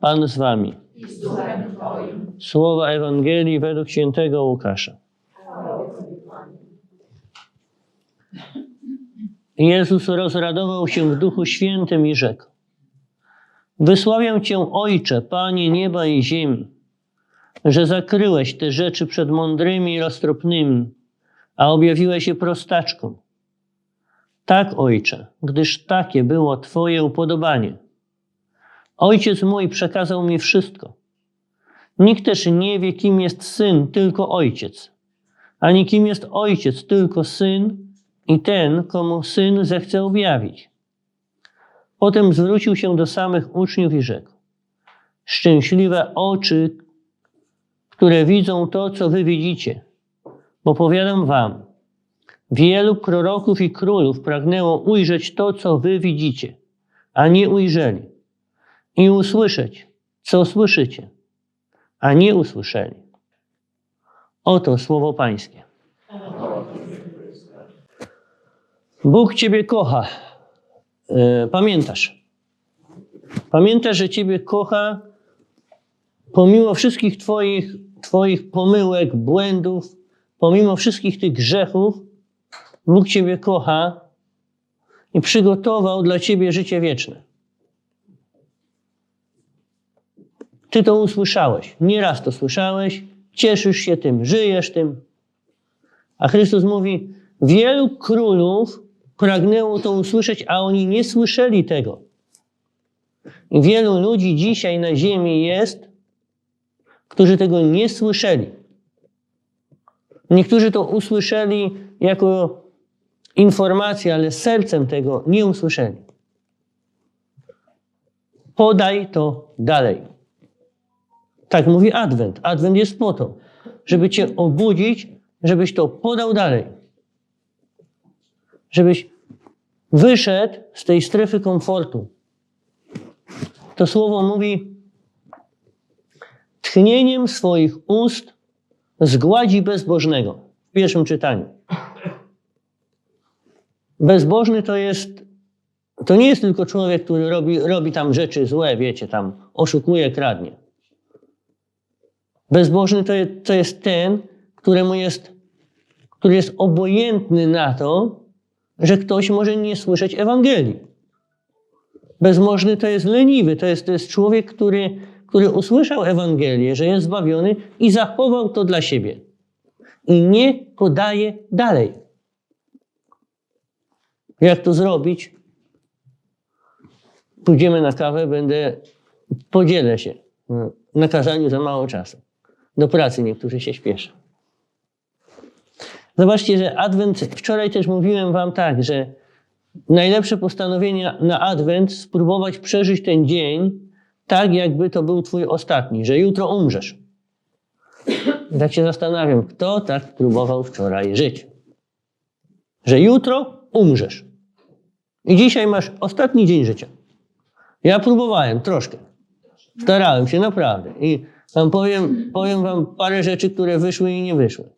Pan z wami. Słowa Ewangelii według świętego Łukasza. Jezus rozradował się w Duchu Świętym i rzekł: Wysławiam Cię, Ojcze, Panie nieba i ziemi, że zakryłeś te rzeczy przed mądrymi i roztropnymi, a objawiłeś je prostaczkom. Tak, Ojcze, gdyż takie było Twoje upodobanie. Ojciec mój przekazał mi wszystko. Nikt też nie wie, kim jest syn, tylko ojciec, ani kim jest ojciec, tylko syn i ten, komu syn zechce objawić. Potem zwrócił się do samych uczniów i rzekł: Szczęśliwe oczy, które widzą to, co wy widzicie, bo powiadam wam, wielu proroków i królów pragnęło ujrzeć to, co wy widzicie, a nie ujrzeli, i usłyszeć, co słyszycie a nie usłyszeli. Oto słowo Pańskie. Bóg Ciebie kocha. E, Pamiętasz. Pamiętasz, że Ciebie kocha pomimo wszystkich Twoich, twoich pomyłek, błędów, pomimo wszystkich tych grzechów. Bóg Ciebie kocha i przygotował dla Ciebie życie wieczne. Ty to usłyszałeś. Nieraz to słyszałeś, cieszysz się tym, żyjesz tym. A Chrystus mówi: Wielu królów pragnęło to usłyszeć, a oni nie słyszeli tego. I wielu ludzi dzisiaj na ziemi jest, którzy tego nie słyszeli. Niektórzy to usłyszeli jako informację, ale sercem tego nie usłyszeli. Podaj to dalej. Tak mówi Adwent. Adwent jest po to, żeby Cię obudzić, żebyś to podał dalej. Żebyś wyszedł z tej strefy komfortu. To słowo mówi: tchnieniem swoich ust zgładzi bezbożnego. W pierwszym czytaniu. Bezbożny to jest, to nie jest tylko człowiek, który robi, robi tam rzeczy złe, wiecie, tam oszukuje, kradnie. Bezbożny to jest, to jest ten, któremu jest, który jest obojętny na to, że ktoś może nie słyszeć Ewangelii. Bezbożny to jest leniwy, to jest, to jest człowiek, który, który usłyszał Ewangelię, że jest zbawiony i zachował to dla siebie. I nie podaje dalej. Jak to zrobić? Pójdziemy na kawę, będę, podzielę się. Na kazaniu za mało czasu. Do pracy niektórzy się śpieszą. Zobaczcie, że Adwent, wczoraj też mówiłem Wam tak, że najlepsze postanowienie na Adwent spróbować przeżyć ten dzień tak, jakby to był Twój ostatni, że jutro umrzesz. I tak się zastanawiam, kto tak próbował wczoraj żyć. Że jutro umrzesz. I dzisiaj masz ostatni dzień życia. Ja próbowałem troszkę. Starałem się naprawdę. I Wam powiem, powiem Wam parę rzeczy, które wyszły i nie wyszły.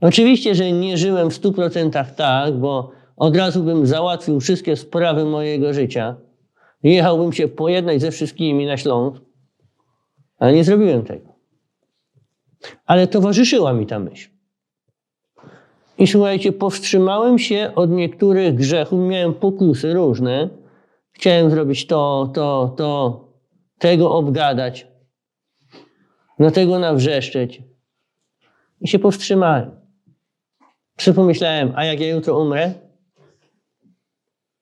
Oczywiście, że nie żyłem w stu procentach tak, bo od razu bym załatwił wszystkie sprawy mojego życia. Jechałbym się pojednać ze wszystkimi na Śląsk, ale nie zrobiłem tego. Ale towarzyszyła mi ta myśl. I słuchajcie, powstrzymałem się od niektórych grzechów, miałem pokusy różne. Chciałem zrobić to, to, to, tego obgadać, na tego nawrzeszczeć. I się powstrzymałem. Przypomyślałem, a jak ja jutro umrę?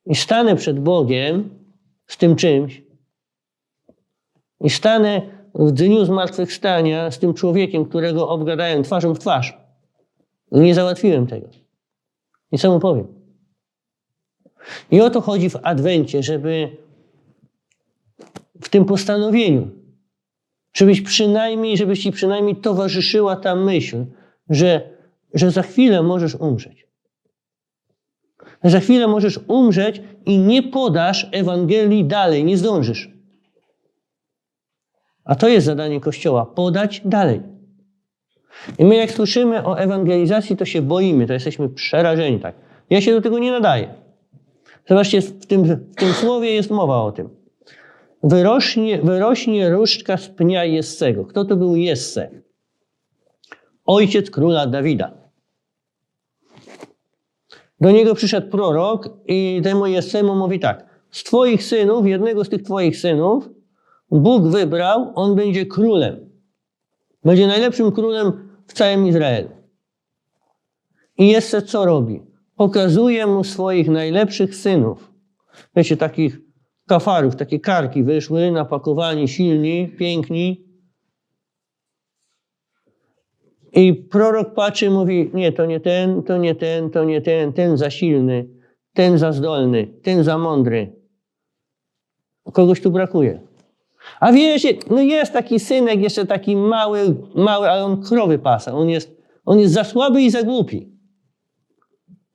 I stanę przed Bogiem z tym czymś. I stanę w dniu zmartwychwstania z tym człowiekiem, którego obgadałem twarzą w twarz. I nie załatwiłem tego. I co mu powiem? I o to chodzi w Adwencie, żeby w tym postanowieniu, żebyś przynajmniej, żebyś ci przynajmniej towarzyszyła ta myśl, że, że za chwilę możesz umrzeć. Za chwilę możesz umrzeć i nie podasz Ewangelii dalej, nie zdążysz. A to jest zadanie Kościoła podać dalej. I my, jak słyszymy o ewangelizacji, to się boimy, to jesteśmy przerażeni. Tak. Ja się do tego nie nadaję. Zobaczcie, w tym, w tym słowie jest mowa o tym. Wyrośnie, wyrośnie różdżka z pnia Jessego. Kto to był Jesse? Ojciec króla Dawida. Do niego przyszedł prorok i temu Jessemu mówi tak. Z twoich synów, jednego z tych twoich synów, Bóg wybrał, on będzie królem. Będzie najlepszym królem w całym Izraelu. I Jesse co robi? Pokazuje mu swoich najlepszych synów. Wiecie, takich kafarów, takie karki wyszły, napakowani, silni, piękni. I prorok patrzy mówi, nie, to nie ten, to nie ten, to nie ten, ten za silny, ten za zdolny, ten za mądry. Kogoś tu brakuje. A wiesz, no jest taki synek, jeszcze taki mały, mały, ale on krowy pasa. On jest, on jest za słaby i za głupi,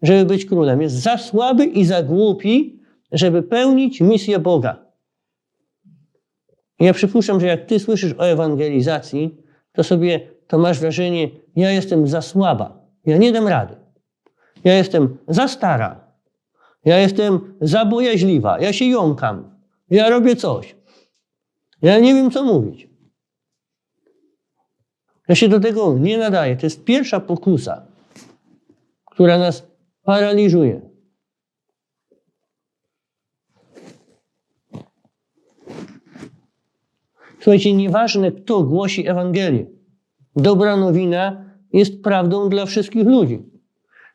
żeby być królem. Jest za słaby i za głupi, żeby pełnić misję Boga. Ja przypuszczam, że jak ty słyszysz o ewangelizacji, to sobie to masz wrażenie, ja jestem za słaba, ja nie dam rady. Ja jestem za stara, ja jestem za bojaźliwa, ja się jąkam, ja robię coś. Ja nie wiem, co mówić. Ja się do tego nie nadaję. To jest pierwsza pokusa, która nas paraliżuje. Słuchajcie, nieważne kto głosi Ewangelię. Dobra nowina jest prawdą dla wszystkich ludzi.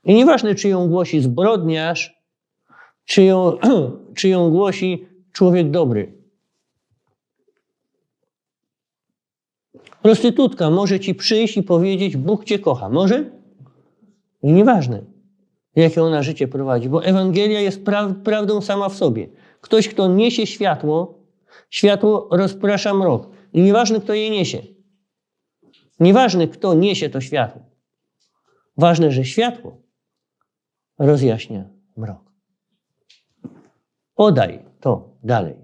I nieważne, czy ją głosi zbrodniarz, czy ją, czy ją głosi człowiek dobry. Prostytutka może ci przyjść i powiedzieć: Bóg cię kocha. Może? I nieważne, jakie ona życie prowadzi, bo Ewangelia jest pra prawdą sama w sobie. Ktoś, kto niesie światło, światło rozprasza mrok. I nieważne, kto je niesie. Nieważne, kto niesie to światło. Ważne, że światło rozjaśnia mrok. Podaj to dalej.